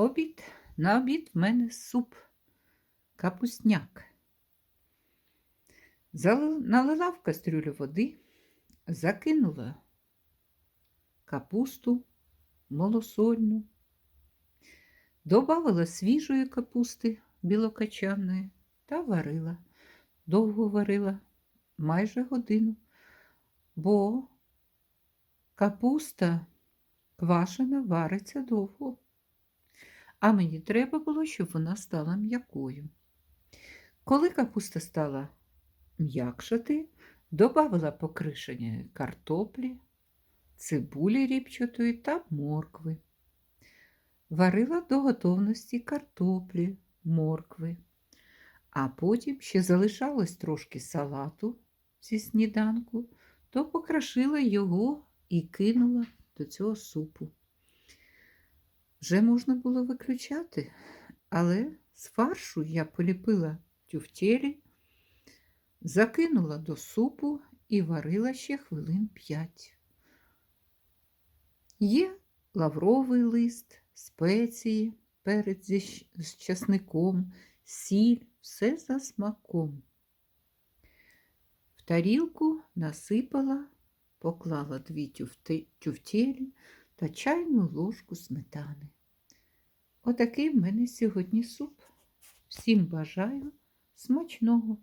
Обід. На обід в мене суп. Капусняк. Налила в кастрюлю води, закинула капусту малосольну, добавила свіжої капусти білокачаної та варила. Довго варила, майже годину, бо капуста квашена вариться довго. А мені треба було, щоб вона стала м'якою. Коли капуста стала м'якшати, додавала покришення картоплі, цибулі ріпчатої та моркви. Варила до готовності картоплі, моркви. А потім ще залишалось трошки салату зі сніданку, то покрашила його і кинула до цього супу. Вже можна було виключати, але з фаршу я поліпила тюфтєлі, закинула до супу і варила ще хвилин п'ять. Є лавровий лист, спеції, перець з часником, сіль, все за смаком. В тарілку насипала, поклала дві тюфтєлі та чайну ложку сметани. Отакий в мене сьогодні суп. Всім бажаю смачного!